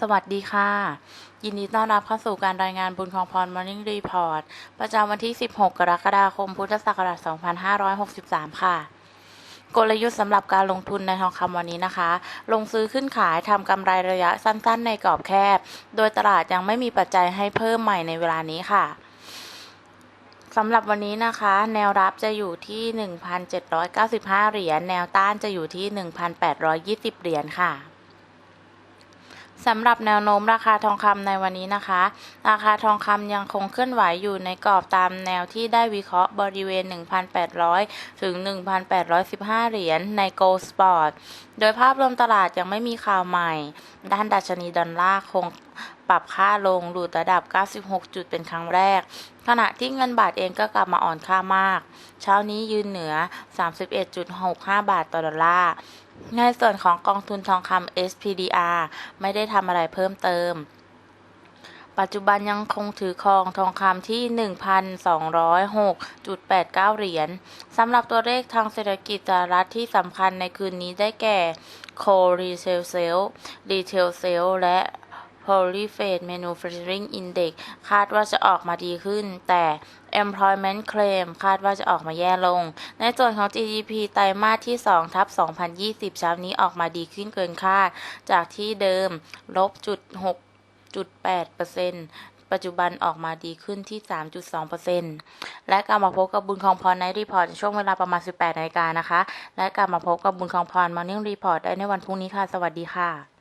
สวัสดีค่ะ ยินดีต้อนรับเข้าสู่การรายงานบุญของพร Morning Report ประจำวันที่ 16 กรกฎาคม พุทธศักราช 2563 ค่ะ กลยุทธ์สำหรับการลงทุนในทองคำวันนี้นะคะ ลงซื้อขึ้นขายทำกำไรระยะสั้นๆ ในกรอบแคบ โดยตลาดยังไม่มีปัจจัยให้เพิ่มใหม่ในเวลานี้ค่ะสำหรับวันนี้นะคะ แนวรับจะอยู่ที่ 1,795 เหรียญแนวต้านจะอยู่ที่ 1,820 เหรียญค่ะ สำหรับแนวโน้มราคาทองคำในวันนี้นะคะ ราคาทองคำยังคงเคลื่อนไหวอยู่ในกรอบตามแนวที่ได้วิเคราะห์บริเวณ 1,800 ถึง 1,815 เหรียญใน Gold Spot โดยภาพรวมตลาดยังไม่มีข่าวใหม่ ด้านดัชนีดอลลาร์คงปรับค่าลงหลุดระดับ 96 จุดเป็นครั้งแรก ขณะที่เงินบาทเองก็กลับมาอ่อนค่ามาก เช้านี้ยืนเหนือ 31.65 บาทต่อดอลลาร์ ในส่วนของกองทุนทองคำ SPDR ไม่ได้ทำอะไรเพิ่มเติม ปัจจุบันยังคงถือครองทองคำที่ 1,206.89 เหรียญสำหรับตัวเลขทางเศรษฐกิจสหรัฐที่สำคัญในคืนนี้ได้แก่ Core Retail Sales Retail Sales และ Polytrade Manufacturing Index คาดว่าจะออกมาดีขึ้น แต่ Employment Claim คาดว่าจะออกมาแย่ลง ในส่วนของ GDP ไตรมาสที่ 2 ทับ 2020 เช้านี้ออกมาดีขึ้นเกินคาด จากที่เดิมลบจุด 6.8%ปัจจุบันออกมาดีขึ้นที่ 3.2%และกลับมาพบกับบุญของพรในรีพอร์ตช่วงเวลาประมาณ 18นาฬิกานะคะ และกลับมาพบกับบุญของพรมอร์นิ่งรีพอร์ตได้ในวันพรุ่งนี้ค่ะ สวัสดีค่ะ